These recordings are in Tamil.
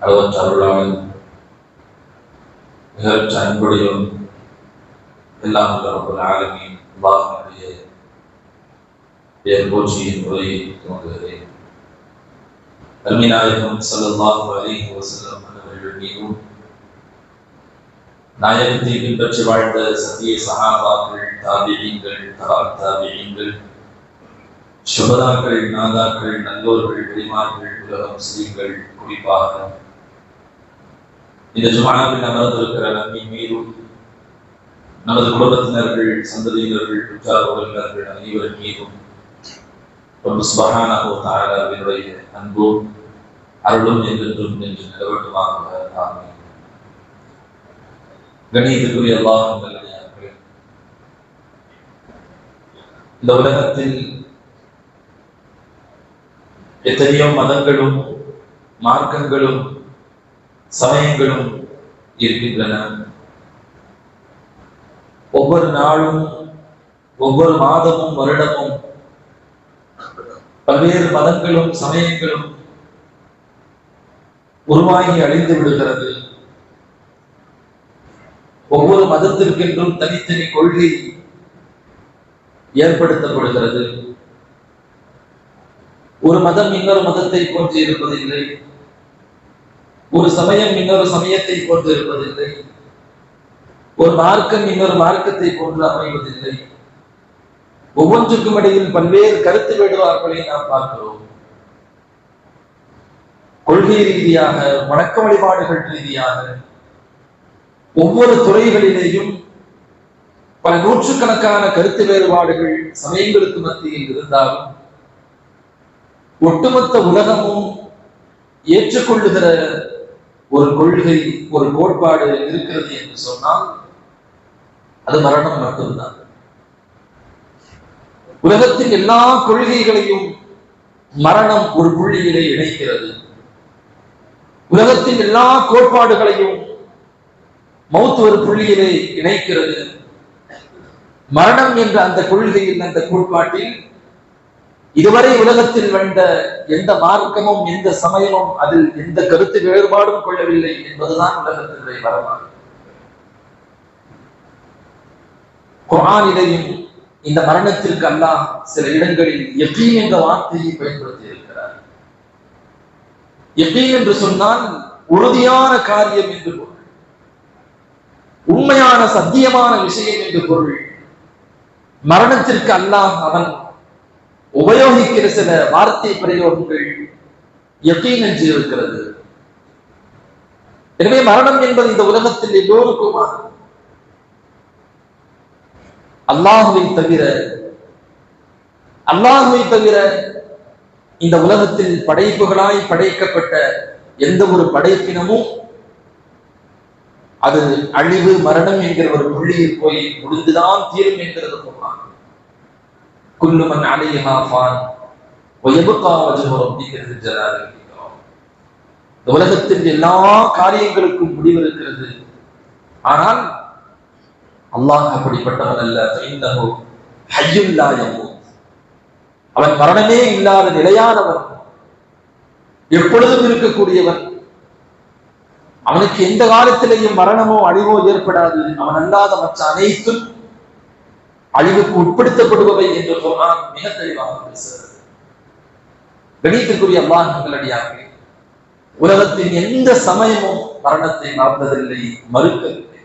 அளவற்ற அருளாளன் மிகற்ற அன்புடையும் எல்லாம் ஒரு ஆளுமை பாகனுடைய பெயர் போற்றியின் உரையை துவங்குகிறேன். கல்விநாயகம் ஸல்லல்லாஹு அலைஹி வஸல்லம் அவர்கள் மீதும் நாயகத்தை பின்பற்றி வாழ்ந்த சத்திய சகாபாக்கள் தாபியங்கள் தபா தாபியங்கள் சுபதாக்கள் நாதாக்கள் நல்லோர்கள் பெரிமார்கள் உலகம் முஸ்லிம்கள் குறிப்பாக இந்த ஜுமானாவில் அமர்ந்திருக்கிற நம்மை மீதும் நமது குடும்பத்தினர்கள் சந்ததியினர்கள் உற்றார் உறவினர்கள் அனைவர் மீதும் ரொம்ப சுபகானாகோ தாயாரவினுடைய அன்பும் அருளும் என்றென்றும் என்று நிலவட்டுமாக ஆமே கணியத்துக்குரிய அல்லாஹ் இந்த உலகத்தில் எத்தனையோ மதங்களும் மார்க்கங்களும் சமயங்களும் இருக்கின்றன. ஒவ்வொரு நாளும் ஒவ்வொரு மாதமும் வருடமும் பல்வேறு மதங்களும் சமயங்களும் உருவாகி அழிந்து விடுகிறது. ஒவ்வொரு மதத்திற்கென்றும் தனித்தனி கொள்கை ஏற்படுத்தப்படுகிறது. ஒரு மதம் இன்னொரு மதத்தை போன்று இருப்பதில்லை ஒரு சமயம் இன்னொரு சமயத்தை போன்று இருப்பதில்லை. ஒரு மார்க்கம் இன்னொரு மார்க்கத்தை போன்று அமைவதில்லை. ஒவ்வொன்றுக்கும் இடையில் பல்வேறு கருத்து வேடுவார்களை நாம் பார்க்கிறோம். கொள்கை ரீதியாக வணக்க வழிபாடுகள் ரீதியாக ஒவ்வொரு துறைகளிலேயும் பல நூற்றுக்கணக்கான கருத்து வேறுபாடுகள் சமயங்களுக்கு மத்தியில் இருந்தாலும் ஒட்டுமொத்த உலகமும் ஏற்றுக்கொள்ளுகிற ஒரு கொள்கை ஒரு கோட்பாடு இருக்கிறது என்று சொன்னால் அது மரணம் மட்டும்தான். உலகத்தின் எல்லா கொள்கைகளையும் மரணம் ஒரு புள்ளியிலே இணைக்கிறது. உலகத்தின் எல்லா கோட்பாடுகளையும் மௌத்து ஒரு புள்ளியிலே இணைக்கிறது. மரணம் என்ற அந்த கொள்கையில் அந்த கோட்பாட்டில் இதுவரை உலகத்தில் வந்த எந்த மார்க்கமும் எந்த சமயமும் அதில் எந்த கருத்து வேறுபாடும் கொள்ளவில்லை என்பதுதான் உலகத்தினுடைய வரலாறு. குரானிலையும் இந்த மரணத்திற்கு அல்லாஹ் சில இடங்களில் எப்பீன் என்ற வார்த்தையை பயன்படுத்தி இருக்கிறார். எப்பீன் என்று சொன்னால் உறுதியான காரியம் என்று பொருள். உண்மையான சத்தியமான விஷயம் என்று பொருள். மரணத்திற்கு அல்லாஹ் அவன் உபயோகிக்கிற சில வார்த்தை பிரயோகங்கள் எப்பயும் நெஞ்சு இருக்கிறது எனவே மரணம் என்பது இந்த உலகத்தில் எல்லோருக்குமான அல்லாஹுவை தவிர அல்லாஹுவை தவிர இந்த உலகத்தில் படைப்புகளாய் படைக்கப்பட்ட எந்த ஒரு படைப்பினமும் அது அழிவு மரணம் என்கிற ஒரு புள்ளியில் போய் முடிந்துதான் தீரும் என்கிறது كل குல்லுமன் عليها فان ويبقى وجه ربك தில் الجلال இந்த உலகத்தின் எல்லா காரியங்களுக்கும் முடிவு இருக்கிறது ஆனால் அல்லாஹ் அப்படிப்பட்டவன் அல்ல. ஃபைன்னஹு ஹய்யுல் லா அவன் மரணமே இல்லாத நிலையானவன். எப்பொழுதும் இருக்கக்கூடியவன். அவனுக்கு எந்த காலத்திலேயும் மரணமோ அழிவோ ஏற்படாது. அவன் அல்லாத மற்ற அனைத்தும் அழிவுக்கு உட்படுத்தப்படுபவை என்று சொன்னால் மிக தெளிவாக பேசுகிறது. கணித்திற்குரிய அல்லாஹ் நல்லடியார்களே உலகத்தின் எந்த சமயமும் மரணத்தை மறந்ததில்லை மறுக்கவில்லை.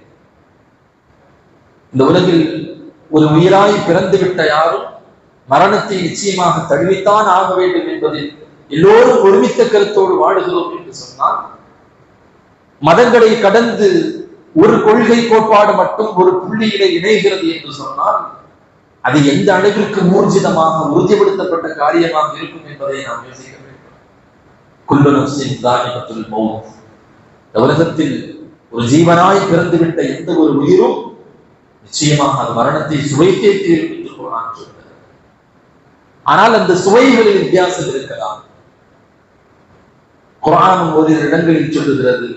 இந்த உலகில் ஒரு உயிராய் பிறந்துவிட்ட யாரும் மரணத்தை நிச்சயமாக தழுவித்தான் ஆக வேண்டும் என்பதில் எல்லோரும் ஒருமித்த கருத்தோடு வாழுகிறோம் என்று சொன்னால் மதங்களை கடந்து ஒரு கொள்கை கோட்பாடு மட்டும் ஒரு புள்ளியிலே இணைகிறது என்று சொன்னால் அது எந்த அளவிற்கு மூர்ஜிதமாக உறுதிப்படுத்தப்பட்ட காரியமாக இருக்கும் என்பதை நாம் யோசிக்க வேண்டும். குல்லு நப்சின் இந்த உலகத்தில் ஒரு ஜீவனாய் பிறந்துவிட்ட எந்த ஒரு உயிரும் நிச்சயமாக அது மரணத்தை சுவைத்தே தீரும் என்று குரான் ஆனால் அந்த சுவைகளில் வித்தியாசம் இருக்கலாம். குரான் ஒரு இடங்களில் சொல்லுகிறது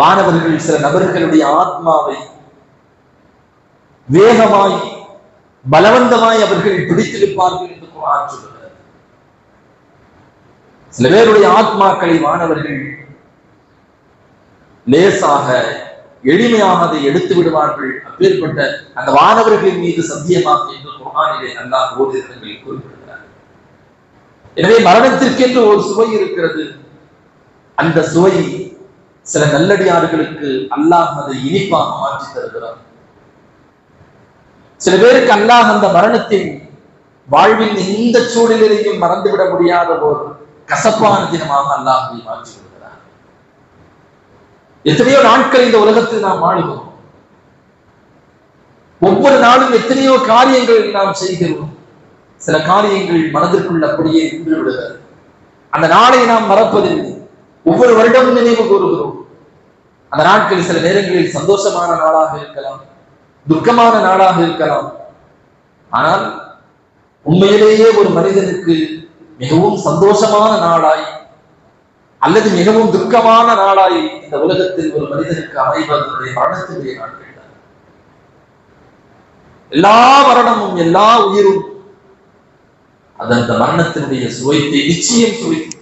வானவர்கள் சில நபர்களுடைய ஆத்மாவை வேகமாய் பலவந்தமாய் அவர்கள் பிடித்திருப்பார்கள் என்று குரான் சொல்லுகிறது. சில பேருடைய ஆத்மாக்களை வானவர்கள் லேசாக எளிமையாக அதை எடுத்து விடுவார்கள். அப்பேற்பட்ட அந்த வானவர்களின் மீது சத்தியமாக என்று குரானிலே அல்லாஹ் ஓரிரு இடங்களில் குறிப்பிடுகிறார். எனவே மரணத்திற்கென்று ஒரு சுவை இருக்கிறது. அந்த சுவை சில நல்லடியார்களுக்கு அல்லாஹ் அதை இனிப்பாக மாற்றி தருகிறார். சில பேருக்கு அல்லாஹ் அந்த மரணத்தின் வாழ்வின் எந்த சூழ்நிலையும் மறந்துவிட முடியாத ஒரு கசப்பான தினமாக அல்லாஹ் மாற்றி விடுகிறார் எத்தனையோ நாட்கள் இந்த உலகத்தில் நாம் வாழ்கிறோம். ஒவ்வொரு நாளும் எத்தனையோ காரியங்கள் நாம் செய்கிறோம். சில காரியங்கள் மனதிற்குள் அப்படியே நின்று விடுகிறது. அந்த நாளை நாம் மறப்பதில்லை. ஒவ்வொரு வருடமும் நினைவு கூறுகிறோம். அந்த நாட்கள் சில நேரங்களில் சந்தோஷமான நாளாக இருக்கலாம் துக்கமான நாளாக இருக்கலாம். ஆனால் உண்மையிலேயே ஒரு மனிதனுக்கு மிகவும் சந்தோஷமான நாளாய் அல்லது மிகவும் துக்கமான நாளாய் இந்த உலகத்தில் ஒரு மனிதனுக்கு அமைவதனுடைய மரணத்தினுடைய நாட்கள் தான். எல்லா மரணமும் எல்லா உயிரும் அது அந்த மரணத்தினுடைய சுவைத்தை நிச்சயம் சுவைக்கும்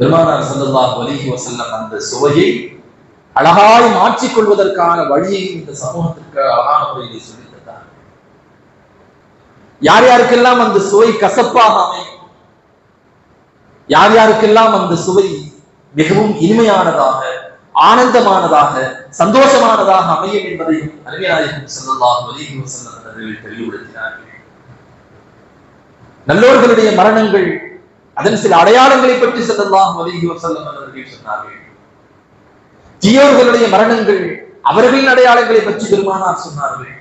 பெருமானார் ஸல்லல்லாஹு வலிஹி வசல்லம் அந்த சுவையை அழகாய் மாற்றிக் கொள்வதற்கான வழியை இந்த சமூகத்திற்கு அழகான முறையில் சொல்லித் தந்தார். யார் யாருக்கெல்லாம் அந்த சுவை கசப்பாக அமையும்? யார் யாருக்கெல்லாம் அந்த சுவை மிகவும் இனிமையானதாக ஆனந்தமானதாக சந்தோஷமானதாக அமையும் என்பதையும் அருமையாயகம் ஸல்லல்லாஹு வலிஹி வசல்லம் அவர்கள் தெளிவுபடுத்தினார்கள். நல்லோர்களுடைய மரணங்கள் அதன் சில அடையாளங்களை பற்றி செல்லலாம் அவர்கள் சொன்னார்கள். தீயோர்களுடைய மரணங்கள் அவர்களின் அடையாளங்களை பற்றி பெருமானார் சொன்னார்கள்.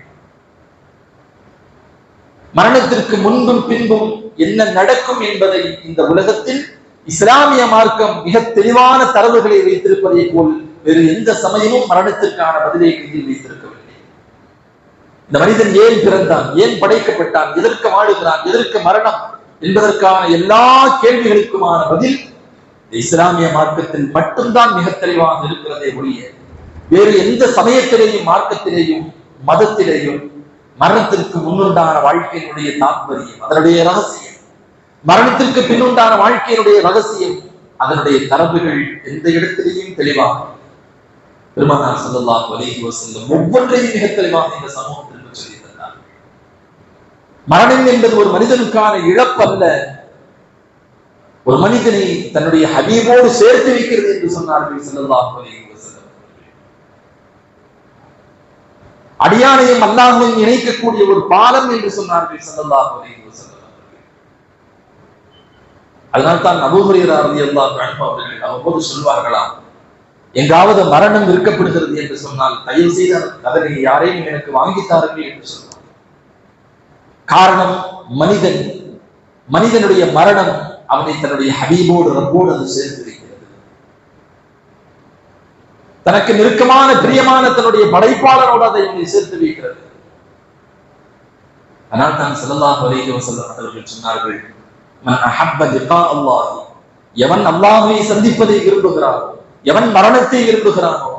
மரணத்திற்கு முன்பும் பின்பும் என்ன நடக்கும் என்பதை இந்த உலகத்தில் இஸ்லாமிய மார்க்கம் மிக தெளிவான தரவுகளை வைத்திருப்பதை போல் வேறு எந்த சமயமும் மரணத்திற்கான பதிலை கையில் வைத்திருக்கவில்லை. இந்த மனிதன் ஏன் பிறந்தான்? ஏன் படைக்கப்பட்டான்? எதற்கு வாழுகிறான்? எதற்கு மரணம்? என்பதற்கான எல்லா கேள்விகளுக்குமான பதில் இஸ்லாமிய மார்க்கத்தில் மட்டும்தான் மிக தெளிவாக இருக்கிறதே ஒழிய வேறு எந்த சமயத்திலேயும் மார்க்கத்திலேயும் மதத்திலேயும் மரணத்திற்கு முன்னுண்டான வாழ்க்கையினுடைய தாற்பயம் அதனுடைய ரகசியம். மரணத்திற்கு பின்னுண்டான வாழ்க்கையினுடைய ரகசியம் அதனுடைய தரவுகள் எந்த இடத்திலேயும் தெளிவாக. பெருமானார் ஸல்லல்லாஹு அலைஹி ஒவ்வொன்றையும் மிக தெளிவாக இந்த சமூகம் மரணம் என்பது ஒரு மனிதனுக்கான இழப்பல்ல. ஒரு மனிதனை தன்னுடைய ஹபீபோடு சேர்த்து வைக்கிறது என்று சொன்னார்கள் ஸல்லல்லாஹு அடியானையும் அல்லாஹையும் இணைக்கக்கூடிய ஒரு பாலம் என்று சொன்னார்கள் ஸல்லல்லாஹு அதனால் தான் அபூ ஹுரைரா அவர்கள் அவ்வப்போது சொல்வார்களாம் எங்காவது மரணம் விற்கப்படுகிறது என்று சொன்னால் தயவு செய்த அதனை யாரையும் எனக்கு வாங்கித்தார்கள் என்று சொன்னார். காரணம் மனிதன். மனிதனுடைய மரணம் அவனை தன்னுடைய ஹபீபோடு ரப்போடு அது சேர்த்து வைக்கிறது தனக்கு நெருக்கமான பிரியமான தன்னுடைய படைப்பாளரோடு அதை அவனை சேர்த்து வைக்கிறது. ஆனால் தான் ஸல்லல்லாஹு அலைஹி வஸல்லம் அவர்கள் சொன்னார்கள் மன் அஹப்ப லிகா எவன் அல்லாஹ்வை சந்திப்பதை விரும்புகிறானோ எவன் மரணத்தை விரும்புகிறானோ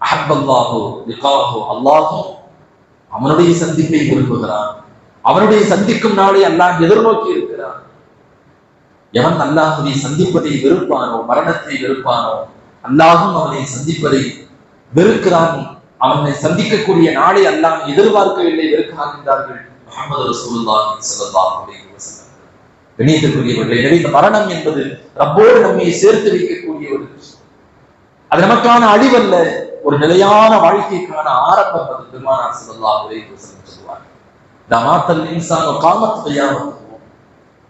அஹப்பல்லாஹு லிகாஹு அல்லாஹும் அவனுடைய சந்திப்பை விரும்புகிறான் அவனுடைய சந்திக்கும் நாளை அல்லாஹ் எதிர்நோக்கி இருக்கிறான். எவன் அல்லாஹுவை சந்திப்பதை வெறுப்பானோ மரணத்தை வெறுப்பானோ அல்லாஹும் அவனை சந்திப்பதை வெறுக்கிறான். அவனை சந்திக்கக்கூடிய நாளை அல்லாஹ் எதிர்பார்க்கவில்லை வெறுக்கிறார்கள் என்றார்கள் முகமது ரசூலுல்லாஹி ஸல்லல்லாஹு அலைஹி வஸல்லம். எனவே இந்த மரணம் என்பது ரப்போடு நம்மை சேர்த்து வைக்கக்கூடிய ஒரு விஷயம். அது நமக்கான அழிவல்ல. ஒரு நிலையான வாழ்க்கைக்கான ஆரம்பம் அது பெருமானார் ஸல்லல்லாஹு அலைஹி தமாத்தல்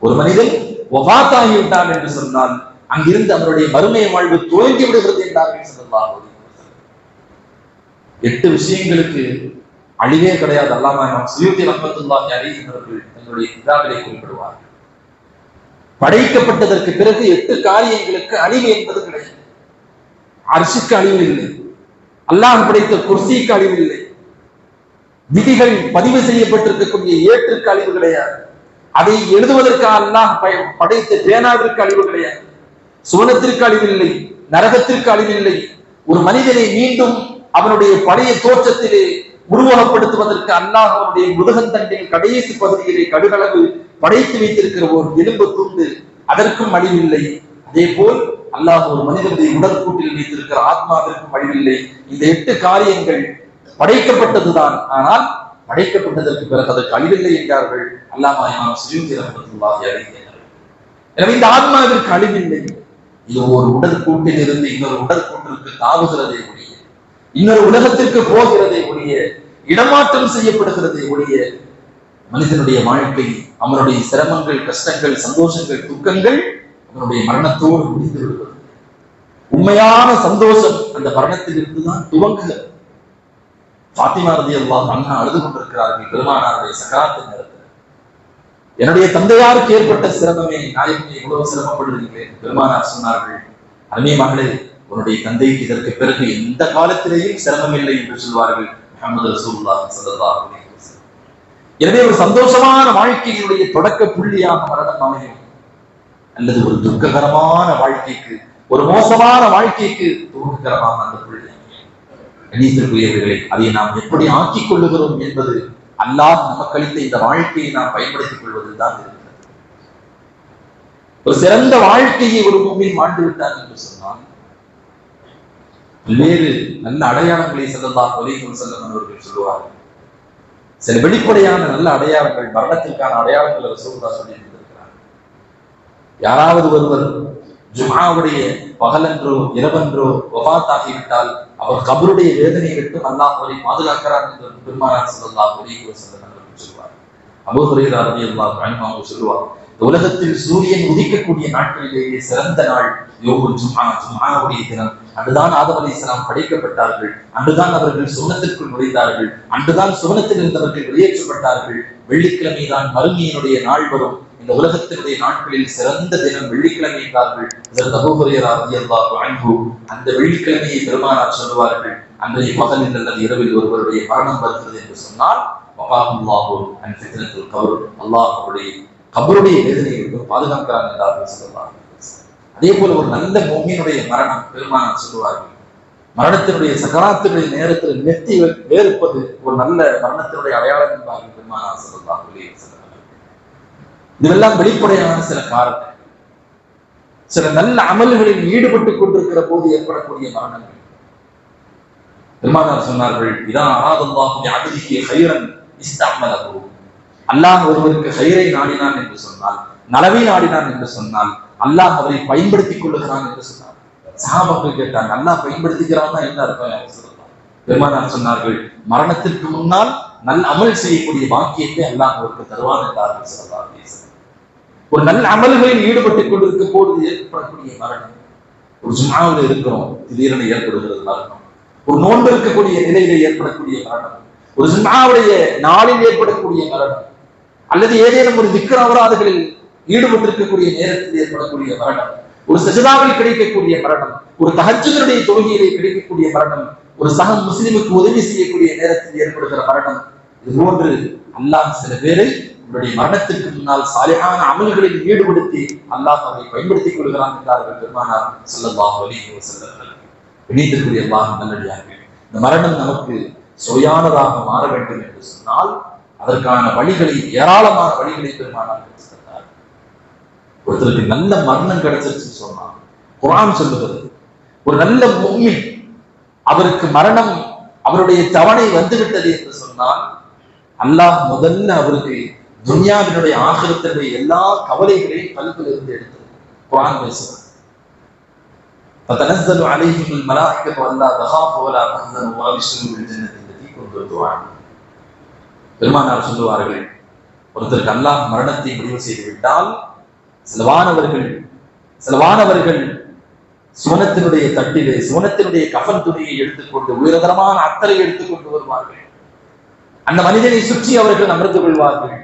ஒரு மனிதன் ஒபாத்தாகி விட்டான் என்று சொன்னால் அங்கிருந்து அவருடைய மறுமைய வாழ்வு துவங்கி விடுகிறது என்றார்கள் ஸல்லல்லாஹு எட்டு விஷயங்களுக்கு அழிவே கிடையாது. அல்லாம நாம் சுயூதி ரஹ்மத்துல்லாஹி அலைஹி அவர்கள் தன்னுடைய கிதாபிலே குறிப்பிடுவார்கள். படைக்கப்பட்டதற்கு பிறகு எட்டு காரியங்களுக்கு அழிவு என்பது கிடையாது. அரிசிக்கு அழிவு இல்லை. அல்லாஹ் படைத்த குர்சிக்கு அழிவு இல்லை விதிகள் பதிவு செய்யப்பட்டிருக்கக்கூடிய ஏற்றுக்கு அழிவு கிடையாது. அதை எழுதுவதற்கு அல்லாஹ் படைத்த பேனாவிற்கு அழிவு கிடையாது. சுவனத்திற்கு அழிவில்லை நரகத்திற்கு அழிவில்லை. ஒரு மனிதனை மீண்டும் அவனுடைய பழைய தோற்றத்திலே உருவகப்படுத்துவதற்கு அல்லாஹ் அவனுடைய முருகந்தண்டின் கடைசி பகுதியிலே கடுகளவு படைத்து வைத்திருக்கிற ஒரு எலும்பு துண்டு அதற்கும் அழிவில்லை. அதே போல் அல்லாஹ் ஒரு மனிதனுடைய உடற்கூட்டில் வைத்திருக்கிற ஆத்மாவிற்கு வழிவில்லை. இந்த எட்டு காரியங்கள் படைக்கப்பட்டதுதான். ஆனால் படைக்கப்பட்டதற்கு பிறகு அதற்கு அழிவில்லை என்றார்கள். அல்லாமா இமாம் சுயூதி எனவே இந்த ஆத்மாவிற்கு அழிவில்லை. இது ஒரு உடற்கூட்டில் இருந்து இன்னொரு உடற்கூட்டிற்கு தாவுகிறதே ஒழிய இன்னொரு உலகத்திற்கு போகிறதே ஒழிய இடமாற்றம் செய்யப்படுகிறதே ஒழிய மனிதனுடைய வாழ்க்கை அவனுடைய சிரமங்கள் கஷ்டங்கள் சந்தோஷங்கள் துக்கங்கள் அவனுடைய மரணத்தோடு முடிந்து விடுவது உண்மையான சந்தோஷம் அந்த மரணத்திலிருந்து தான் துவங்குகிறது. பாத்திமா ரதி அல்லாஹ் அண்ணா அழுது கொண்டிருக்கிறார்கள் பெருமானாருடைய சகாத்து நேரத்தில். என்னுடைய தந்தையாருக்கு ஏற்பட்ட சிரமமே நாயகமே இவ்வளவு சிரமப்படுகிறேன் பெருமானார் சொன்னார்கள். அருமை மகளே உன்னுடைய தந்தைக்கு இதற்கு பிறகு எந்த காலத்திலேயும் சிரமம் இல்லை என்று சொல்வார்கள் முகமது ரசூல்லா சல்லா எனவே ஒரு சந்தோஷமான வாழ்க்கையினுடைய தொடக்க புள்ளியாக மரணம் அமையும் அல்லது ஒரு துக்ககரமான வாழ்க்கைக்கு ஒரு மோசமான வாழ்க்கைக்கு துக்ககரமான அந்த புள்ளி. கணித்திற்குரியவர்களை அதை நாம் எப்படி ஆக்கிக் கொள்ளுகிறோம் என்பது அல்லாஹ் நமக்கு அளித்த இந்த வாழ்க்கையை நாம் பயன்படுத்திக் கொள்வதுதான் இருக்கிறது. ஒரு சிறந்த வாழ்க்கையை ஒரு பூமியில் வாழ்ந்து விட்டார் என்று சொன்னால் பல்வேறு நல்ல அடையாளங்களை செல்லலாம் ஒலிகள் செல்லம் அவர்கள் சொல்லுவார்கள். சில வெளிப்படையான நல்ல அடையாளங்கள் மரணத்திற்கான அடையாளங்கள் ரசூல்லா சொல்லி யாராவது ஒருவர் ஜுமாவுடைய பகலன்றோ இரவன்றோ வபாத்தாகிவிட்டால் அவர் கபருடைய வேதனை விட்டு அல்லாஹ் அவரை பாதுகாக்கிறார் என்று பெருமானார் சொல்லலாம் ஒலிகள் செல்லம் அவர்கள் சொல்லுவார் உலகத்தில் சூரியன் உதிக்கக்கூடிய நாட்களிலேயே சிறந்த நாள் யோகுல் ஜும்ஆ ஜும்ஆவுடைய தினம். அன்றுதான் ஆதம் அலைஹிஸ்ஸலாம் படைக்கப்பட்டார்கள் அன்றுதான் அவர்கள் சுவனத்திற்குள் நுழைந்தார்கள் அன்றுதான் சுவனத்தில் இருந்தவர்கள் வெளியேற்றப்பட்டார்கள். வெள்ளிக்கிழமை தான் மறுமையினுடைய நாள் வரும். இந்த உலகத்தினுடைய நாட்களில் சிறந்த தினம் வெள்ளிக்கிழமை என்றார்கள். இதற்கு அபூஹுரேரா ரலியல்லாஹு அந்த வெள்ளிக்கிழமையை பெருமானார் சொல்லுவார்கள். அன்றைய பகலில் அல்லது இரவில் ஒருவருடைய மரணம் வருகிறது என்று சொன்னால் வகாஹுல்லாஹு அன் கபர். அல்லாஹ் அவருடைய கபருடைய வேதனையை விட்டு பாதுகாக்கிறான் என்றார்கள் சொல்லுவார்கள் அதே போல ஒரு நல்ல மோகினுடைய மரணம் பெருமானார் சொல்லுவார்கள். மரணத்தினுடைய சகராத்தினுடைய நேரத்தில் நெத்தி வேறுப்பது ஒரு நல்ல மரணத்தினுடைய அடையாளம் என்பார்கள் பெருமானார் சொல்லுவார்கள் இதெல்லாம் வெளிப்படையான சில காரணங்கள் சில நல்ல அமல்களில் ஈடுபட்டுக் கொண்டிருக்கிற போது ஏற்படக்கூடிய மரணங்கள். பெருமானார் சொன்னார்கள் இதான் அராதல்லாஹு அகதிக்கு ஹைரன் இஸ்தாமலகு அல்லாஹ் ஒருவருக்கு ஹைரை நாடினான் என்று சொன்னால் நலவை நாடினான் என்று சொன்னால் அல்லாஹ் அவரை பயன்படுத்திக் கொள்ளுகிறான் என்று சொன்னார் சஹாபாக்கள் கேட்டாங்க அல்லாஹ் பயன்படுத்திக்கிறான்னா என்ன அர்த்தம்? சொல்லலாம் பெருமானார் சொன்னார்கள் மரணத்திற்கு முன்னால் நல்ல அமல் செய்யக்கூடிய பாக்கியத்தை அல்லாஹ் அவருக்கு தருவான் என்றார்கள் சொல்லலாம் ஒரு நல்ல அமல்களில் ஈடுபட்டுக் கொண்டிருக்கும் போது ஏற்படக்கூடிய மரணம். ஒரு ஜுமாவில் இருக்கிறோம் திடீரென ஏற்படுகிறது மரணம். ஒரு நோன்பு இருக்கக்கூடிய நிலையில ஏற்படக்கூடிய மரணம். ஒரு ஜும்மாவுடைய நாளில் ஏற்படக்கூடிய மரணம். அல்லது ஏதேனும் ஒரு திக்கர அபராதுகளில் ஈடுபட்டிருக்கக்கூடிய நேரத்தில் ஏற்படக்கூடிய மரணம். ஒரு சஜிதாவில் கிடைக்கக்கூடிய மரணம். ஒரு தகஜனுடைய தொழுகையிலே கிடைக்கக்கூடிய மரணம். ஒரு சக முஸ்லிமுக்கு உதவி செய்யக்கூடிய நேரத்தில் ஏற்படுகிற மரணம். இது போன்று அல்லாஹ் சில பேரை உங்களுடைய மரணத்திற்கு முன்னால் சாலையான அமல்களில் ஈடுபடுத்தி அல்லாஹ் அவரை பயன்படுத்திக் கொள்கிறான் என்றார்கள் பெருமானார் ஸல்லல்லாஹு அலைஹி வஸல்லம். இணைந்திருக்கூடிய அல்லாஹ் நல்லடியார்கள் இந்த மரணம் நமக்கு சுவையானதாக மாற வேண்டும் என்று சொன்னால் அதற்கான வழிகளை ஏராளமான வழிகளை பெருமானார் தந்தார். ஒருத்தருக்கு நல்ல மரணம் கிடைச்சிருச்சு சொன்னார் குரான் சொல்லுகிறது ஒரு நல்ல மும்மின் அவருக்கு மரணம் அவருடைய தவணை வந்துவிட்டது என்று சொன்னால் அல்லாஹ் முதல்ல அவருக்கு துன்யாவினுடைய ஆசிரத்தினுடைய எல்லா கவலைகளையும் கல்வில் இருந்து எடுத்தது குரான் பேசுகிறது فتنزل عليهم الملائكة ألا تخافوا ولا تحزنوا وأبشروا بالجنة التي كنتم توعدون பெருமானார் சொல்லுவார்கள் ஒருத்தருக்கு அல்லாஹ் மரணத்தை முடிவு செய்து விட்டால் சிலவானவர்கள் சிலவானவர்கள் சுவனத்தினுடைய தட்டிலே சுவனத்தினுடைய கஃன் துணியை எடுத்துக்கொண்டு உயர்தரமான அத்தரை எடுத்துக்கொண்டு வருவார்கள் அந்த மனிதனை சுற்றி அவர்கள் அமர்ந்து கொள்வார்கள்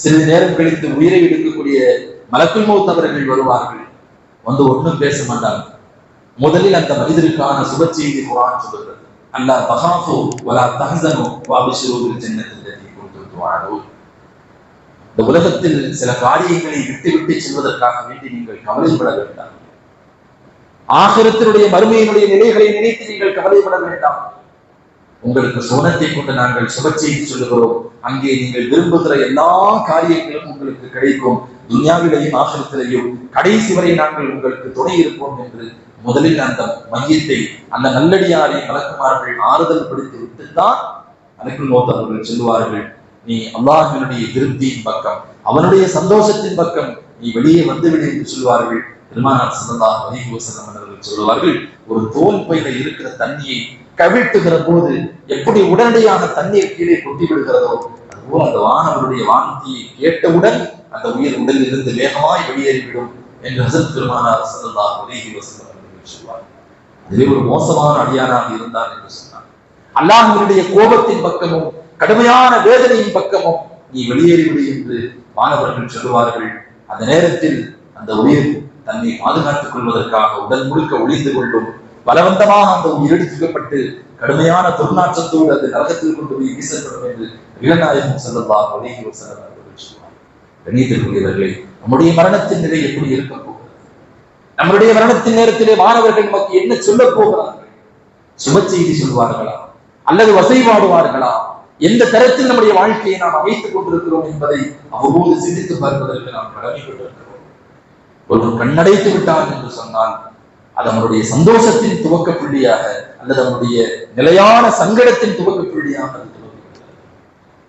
சிறிது நேரம் கழித்து உயிரை எடுக்கக்கூடிய மலக்குள் மௌத்தவர்கள் வருவார்கள். வந்து ஒன்றும் பேச மாட்டார்கள் முதலில் அந்த மனிதருக்கான சுப செய்தி குரான் சொல்லுகிறது. அல்லா தகாஃபு வலா தஹசனு வாபிஷிரு பில் கொடுத்து இந்த உலகத்தில் சில காரியங்களை விட்டு விட்டு செல்வதற்காக வேண்டி நீங்கள் கவலைப்பட வேண்டாம். ஆகிரத்தினுடைய மறுமையினுடைய நிலைகளை நினைத்து நீங்கள் கவலைப்பட வேண்டாம். உங்களுக்கு சுவனத்தை கொண்டு நாங்கள் சுப சொல்லுகிறோம். அங்கே நீங்கள் விரும்புகிற எல்லா காரியங்களும் உங்களுக்கு கிடைக்கும். துன்யாவிலையும் ஆசிரத்திலையும் கடைசி வரை நாங்கள் உங்களுக்கு துணை இருப்போம் என்று முதலில் அந்த மையத்தை அந்த நல்லடியாரை மலக்குமார்கள் ஆறுதல் படுத்தி விட்டுத்தான் அனுக்கு நோத்த அவர்கள் சொல்லுவார்கள். நீ அல்லாஹினுடைய திருப்தியின் பக்கம் அவனுடைய சந்தோஷத்தின் பக்கம் நீ வெளியே வந்துவிடு என்று சொல்வார்கள். பெருமானார் சல்லல்லாஹு அலைஹி அவர்கள் சொல்லுவார்கள் ஒரு தோல் பையில இருக்கிற தண்ணியை கவிழ்த்துகிற போது எப்படி உடனடியாக தண்ணீர் கீழே கொட்டி விடுகிறதோ அதுபோல் அந்த வானவருடைய வானத்தியை கேட்டவுடன் அந்த உயிர் உடலில் இருந்து வேகமாய் வெளியேறிவிடும் என்று ஹசரத் பெருமானார் சல்லல்லாஹு ஒரே வஸல்லம் அவர்கள் சொல்வார் அதுவே ஒரு மோசமான அடியானாக இருந்தார் என்று சொன்னார் அல்லாஹ்வினுடைய கோபத்தின் பக்கமும் கடுமையான வேதனையின் பக்கமும் நீ வெளியேறிவிடு என்று மாணவர்கள் சொல்லுவார்கள். அந்த நேரத்தில் அந்த உயிர் தன்னை பாதுகாத்துக் கொள்வதற்காக உடல் முழுக்க ஒளிந்து கொண்டும் பலவந்தமாக அந்த உயிர் எடுத்துக்கப்பட்டு கடுமையான துர்நாற்றத்தோடு அது நரகத்தில் கொண்டு போய் வீசப்படும் என்று இளநாயகம் செல்லலாம் அழகி வசனம் கணியத்திற்குரியவர்களே நம்முடைய மரணத்தின் நிலை எப்படி இருக்க போகிறது? நம்முடைய மரணத்தின் நேரத்திலே மாணவர்கள் நமக்கு என்ன சொல்ல போகிறார்கள்? சுப செய்தி சொல்வார்களா? அல்லது வசைபாடுவார்களா எந்த தரத்தில் நம்முடைய வாழ்க்கையை நாம் அமைத்துக் கொண்டிருக்கிறோம் என்பதை அவ்வப்போது சிந்தித்து பார்ப்பதற்கு நாம் கடமைப்பட்டிருக்கிறோம். ஒருவன் கண்ணடைத்து விட்டான் என்று சொன்னால் அது அவனுடைய சந்தோஷத்தின் துவக்க புள்ளியாக அல்லது அவனுடைய நிலையான சங்கடத்தின் துவக்க புள்ளியாக அது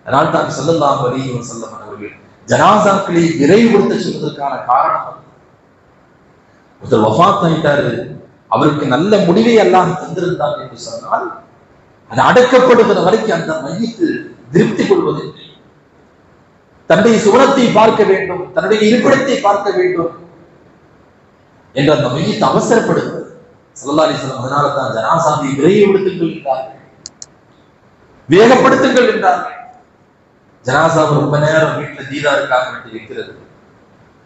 அதனால் தான் செல்லலாம் வரியும் செல்லம் அவர்கள் ஜனாசாக்களை விரைவுபடுத்த சொல்வதற்கான காரணம் ஒருத்தர் வஃபாத் ஆயிட்டாரு அவருக்கு நல்ல முடிவை எல்லாம் தந்திருந்தார் என்று சொன்னால் அது அடக்கப்படுகிற வரைக்கும் அந்த மையத்து திருப்தி கொள்வதில்லை. தன்னுடைய சுவனத்தை பார்க்க வேண்டும் தன்னுடைய இருப்பிடத்தை பார்க்க வேண்டும். என்று அந்த மையத்தை அவசரப்படுது சல்லல்லாஹி சொல்லம் அதனால தான் ஜனாசாந்தி விரைவுபடுத்துங்கள் என்றார்கள். வேகப்படுத்துங்கள் என்றார்கள். ஜனாசா ரொம்ப நேரம் வீட்டுல தீதாருக்காக வேண்டி இருக்கிறது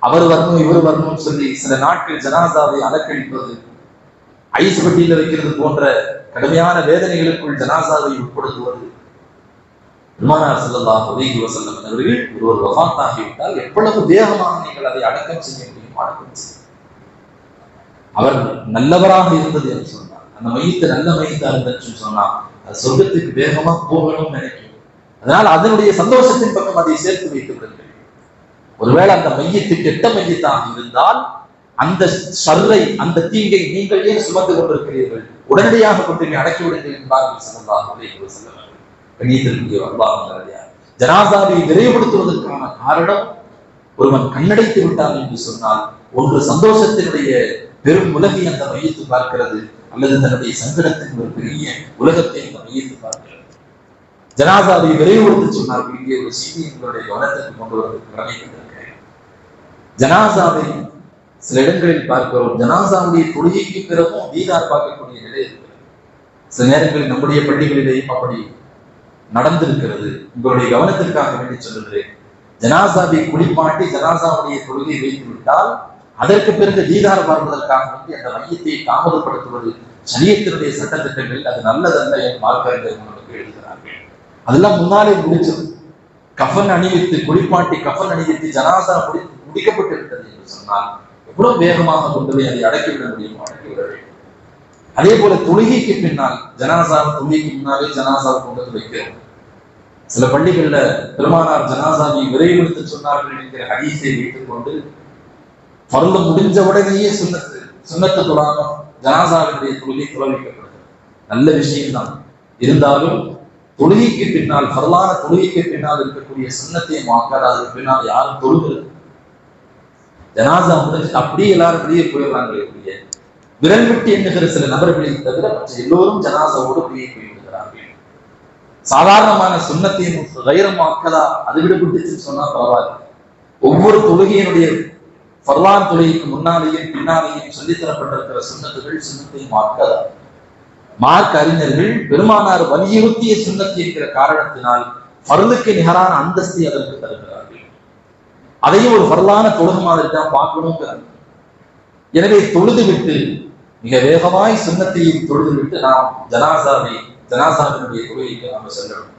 அவர் வரணும் இவர் வரணும்னு சொல்லி சில நாட்கள் ஜனாசாவை அலக்கழிப்பது ஐஸ் பெட்டியில் வைக்கிறது போன்ற கடுமையான வேதனைகளுக்குள் ஜனாசாவை உட்படுத்துவது. பெருமானார் செல்லல்லா அலைஹி வசல்லம் அவர்கள் ஒருவர் வஃபாத் எவ்வளவு வேகமாக நீங்கள் அதை அடக்கம் செய்ய முடியும் அடக்கம் செய்ய அவர் நல்லவராக இருந்தது என்று சொன்னார். அந்த மையத்து நல்ல மையத்தா இருந்துச்சுன்னு சொன்னா அது சொர்க்கத்துக்கு வேகமா போகணும்னு நினைக்கும் அதனால் அதனுடைய சந்தோஷத்தின் பக்கம் அதை சேர்த்து வைத்து விடுங்கள் ஒருவேளை அந்த மையத்து கெட்ட மையத்தாக இருந்தால் அந்த சர்ரை அந்த தீங்கை நீங்கள் ஏன் சுமந்து கொண்டிருக்கிறீர்கள்? உடனடியாக கொண்டு அடக்கி விடுங்கள் என்பார்கள் ஸல்லல்லாஹு அலைஹி வஸல்லம். கண்ணியத்திற்குரிய அல்லாஹ் ஜனாசாவை விரைவுபடுத்துவதற்கான காரணம் ஒருவன் கண்ணடைத்து விட்டான் என்று சொன்னால் ஒன்று சந்தோஷத்தினுடைய பெரும் உலகை அந்த மையத்து பார்க்கிறது அல்லது தன்னுடைய சங்கடத்தின் ஒரு பெரிய உலகத்தை அந்த மையத்து பார்க்கிறது. ஜனாதாவை விரைவுபடுத்த சொன்னார்கள் இங்கே ஒரு செய்தி எங்களுடைய கவனத்திற்கு கொண்டு வருவதற்கு கடமைப்பட்டிருக்கிறேன் ஜனாசாவை சில இடங்களில் பார்க்கிறோம். ஜனாசாவுடைய தொழுகைக்கு பிறகும் வீதார் பார்க்கக்கூடிய நிலை இருக்கிறது. சில நேரங்களில் நம்முடைய பள்ளிகளிலேயும் அப்படி நடந்திருக்கிறது. உங்களுடைய கவனத்திற்காக வேண்டி சொல்லுகிறேன். ஜனாசாவை குளிப்பாட்டி ஜனாசாவுடைய தொழுகை வைத்து விட்டால் அதற்கு பிறகு தீதார் பார்ப்பதற்காக வந்து அந்த மையத்தை தாமதப்படுத்துவது சரியத்தினுடைய சட்டத்திட்டங்கள் அது நல்லதல்ல என் மார்க்கறிஞர் நமக்கு எழுதுகிறார்கள். அதெல்லாம் முன்னாலே முடிச்சது கஃன் அணிவித்து குளிப்பாட்டி கஃன் அணிவித்து ஜனாசா முடி முடிக்கப்பட்டு விட்டது என்று சொன்னால் எவ்வளவு வேகமாக கொண்டு போய் அதை அடக்கிவிட முடியும் அடக்கிவிட வேண்டும். அதே போல தொழுகைக்கு பின்னால் ஜனாசாவை தொழுகைக்கு முன்னாலே ஜனாசாவை கொண்டு வந்து வைக்கிறோம். சில பள்ளிகள்ல பெருமானார் ஜனாசாவை விரைவுபடுத்த சொன்னார்கள் என்கிற ஹதீஸை வைத்துக் கொண்டு மருந்து முடிஞ்ச உடனேயே சுண்ணத்து சுண்ணத்து தொடங்கும் ஜனாசாவினுடைய தொழுகை துறவிக்கப்படுது நல்ல விஷயம்தான். இருந்தாலும் தொழுகைக்கு பின்னால் பரலான தொழுகைக்கு பின்னால் இருக்கக்கூடிய சுண்ணத்தை மாக்காத அதுக்கு பின்னால் யாரும் தொழுகிறது. ஜனாசா முடிஞ்சு அப்படியே எல்லாரும் வெளியே போயிடுறாங்களே ஒழிய விரல் விட்டு எண்ணுகிற சில நபர்களை தவிர மற்ற எல்லோரும் ஜனாசாவோடு வெளியே போய்விடுகிறார்கள். சாதாரணமான சுண்ணத்தையும் கைரமாக்கதா அது விடுபட்டுச்சுன்னு சொன்னா பரவாயில்ல. ஒவ்வொரு தொழுகையினுடைய ஃபர்லான் துறைக்கு முன்னாலேயும் பின்னாலேயும் சொல்லித்தரப்பட்டிருக்கிற சுண்ணத்துகள் சுண்ணத்தையும் மார்க் அறிஞர்கள் பெருமானார் வலியுறுத்திய சுண்ணத்து என்கிற காரணத்தினால் பருளுக்கு நிகரான அந்தஸ்தை அதற்கு தருகிறார்கள். அதையும் ஒரு வரலான தொழுகு மாதிரி தான் பார்க்கணுங்கிறாங்க எனவே தொழுது விட்டு மிக வேகமாய் சுண்ணத்தையும் தொழுது விட்டு நாம் ஜனாசாவை ஜனாசாவினுடைய தொழுகைக்கு நாம் செல்லணும்.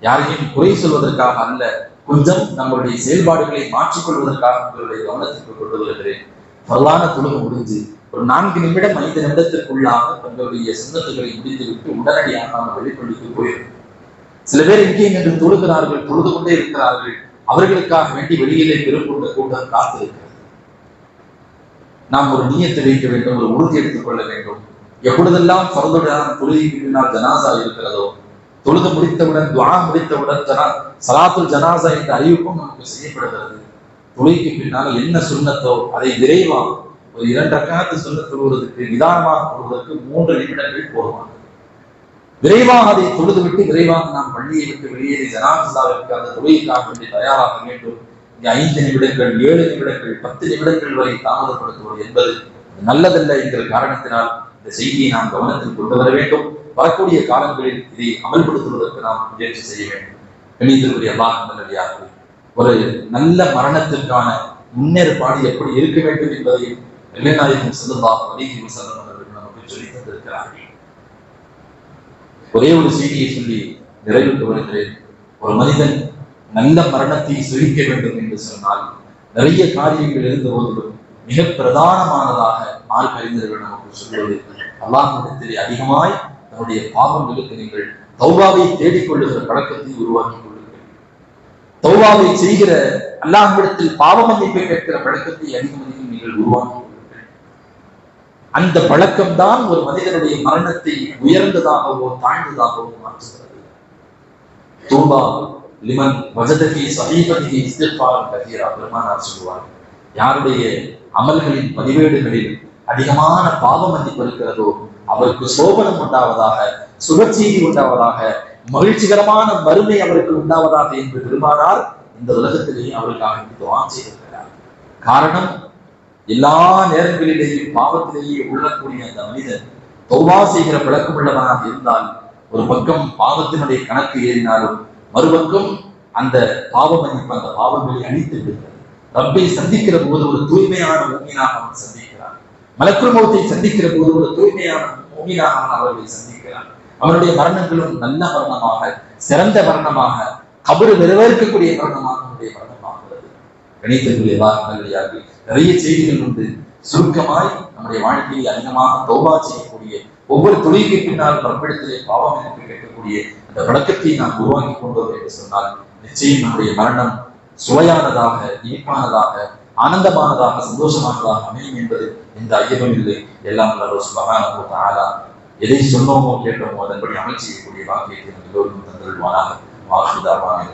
யாரையும் குறை சொல்வதற்காக அல்ல கொஞ்சம் நம்மளுடைய செயல்பாடுகளை மாற்றிக்கொள்வதற்காக உங்களுடைய கவனத்திற்கு கொண்டு வருகிறேன். வரலான தொழுகை முடிஞ்சு ஒரு நான்கு நிமிடம் ஐந்து நிமிடத்திற்குள்ளாக தங்களுடைய சுண்ணத்துகளை முடித்துவிட்டு உடனடியாக நாம் வெளிப்பள்ளிக்கு போயிடும். சில பேர் இங்கே நின்று தொழுகிறார்கள் தொழுது கொண்டே இருக்கிறார்கள் அவர்களுக்காக வேண்டி வெளியிலே பெரும் கொண்ட கூட்டம் காத்திருக்கிறது. நாம் ஒரு நீயத்தை வைக்க வேண்டும் ஒரு உறுதி எடுத்துக் கொள்ள வேண்டும். எப்பொழுதெல்லாம் பரதுடான தொழுகைக்கு பின்னால் ஜனாசா இருக்கிறதோ தொழுது முடித்தவுடன் துவா முடித்தவுடன் ஜனா சலாத்துல் ஜனாசா என்ற அறிவிப்பும் நமக்கு செய்யப்படுகிறது. தொழுகைக்கு பின்னால் என்ன சுண்ணத்தோ அதை விரைவாக ஒரு இரண்டு ரக்காத்து சொல்ல தொழுவதற்கு நிதானமாக தொழுவதற்கு மூன்று நிமிடங்கள் போதுமானது. விரைவாக அதை தொழுது விட்டு விரைவாக நாம் பள்ளியை விட்டு வெளியேறி ஜனாசாவிற்கு அந்த தொழுகைக்காக வேண்டி தயாராக வேண்டும். இங்கே ஐந்து நிமிடங்கள் ஏழு நிமிடங்கள் பத்து நிமிடங்கள் வரை தாமதப்படுத்துவது என்பது நல்லதல்ல என்கிற காரணத்தினால் இந்த செய்தியை நாம் கவனத்தில் கொண்டு வர வேண்டும். வரக்கூடிய காலங்களில் இதை அமல்படுத்துவதற்கு நாம் முயற்சி செய்ய வேண்டும். கணிதத்துக்குரிய அல்லாஹ் நல்லடியாக ஒரு நல்ல மரணத்திற்கான முன்னேற்பாடு எப்படி இருக்க வேண்டும் என்பதை வெள்ளைநாயகம் செல்லுல்லாஹ் அலிஹி வசல்லம் அவர்கள் நமக்கு சொல்லி தந்திருக்கிறார்கள். ஒரே ஒரு செய்தியை சொல்லி நிறைவுக்கு வருகிறேன் ஒரு மனிதன் நல்ல மரணத்தை சுழிக்க வேண்டும் என்று சொன்னால் நிறைய காரியங்கள் இருந்த போதிலும் மிக பிரதானமானதாக மார்க் நமக்கு சொல்வது அல்லாஹிடத்தில் அதிகமாய் தன்னுடைய பாவங்களுக்கு நீங்கள் தௌபாவை தேடிக்கொள்ளுகிற பழக்கத்தை உருவாக்கி கொள்ளுங்கள். தௌபாவை செய்கிற அல்லாஹிடத்தில் பாவ மன்னிப்பை கேட்கிற பழக்கத்தை அதிகம் அதிகம் நீங்கள் உருவாக்கி கொள்ளுங்கள். அந்த பழக்கம்தான் ஒரு மனிதனுடைய மரணத்தை உயர்ந்ததாகவோ தாழ்ந்ததாகவோ மாற்றுகிறது. தூபா லிமன் வஜதகி சமீபதி இஸ்திஃபாரம் கதீரா பெருமானார் சொல்லுவார் யாருடைய அமல்களின் பதிவேடுகளில் அதிகமான பாவ மன்னிப்பு இருக்கிறதோ அவருக்கு சோபனம் உண்டாவதாக சுபச்செய்தி உண்டாவதாக மகிழ்ச்சிகரமான மறுமை அவருக்கு உண்டாவதாக என்று பெருமானார் இந்த உலகத்திலேயே அவருக்காக துவா செய்திருக்கிறார். காரணம் எல்லா நேரங்களிலேயும் பாவத்திலேயே உள்ளக்கூடிய அந்த மனிதன் தௌபா செய்கிற பழக்கம் உள்ளவனாக இருந்தால் ஒரு பக்கம் பாவத்தினுடைய கணக்கு ஏறினாலும் மறுபக்கம் அந்த பாவ மன்னிப்பு அந்த பாவங்களை அழித்து விடுகிறது ரப்பை சந்திக்கிற போது ஒரு தூய்மையான மூமினாக அவன் சந்திக்கிறான் மலக்குள் மௌத்தை சந்திக்கிற போது ஒரு தூய்மையான மூமினாக அவன் அவர்களை சந்திக்கிறான் அவனுடைய மரணங்களும் நல்ல மரணமாக சிறந்த மரணமாக கபரு நிறைவேற்கக்கூடிய மரணமாக அவனுடைய மரணமாகிறது கணித்தக்கூடிய நல்லடியார்கள் நிறைய செய்திகள் உண்டு. சுருக்கமாய் நம்முடைய வாழ்க்கையை அதிகமாக தோபா செய்யக்கூடிய ஒவ்வொரு தொழிலுக்கு பின்னால் ரப்பிடத்திலே பாவம் என்று கேட்கக்கூடிய அந்த விளக்கத்தை நாம் உருவாக்கி கொண்டோம் என்று சொன்னால் நிச்சயம் நம்முடைய மரணம் சுவையானதாக இனிப்பானதாக ஆனந்தமானதாக சந்தோஷமானதாக அமையும் என்பது எந்த ஐயமும் இல்லை. எல்லாம் சுபகான ஆளா எதை சொன்னோமோ கேட்டோமோ அதன்படி அமல் செய்யக்கூடிய வாக்கியத்தை நம் எல்லோருக்கும் தந்தருவானாக வாசுதாவான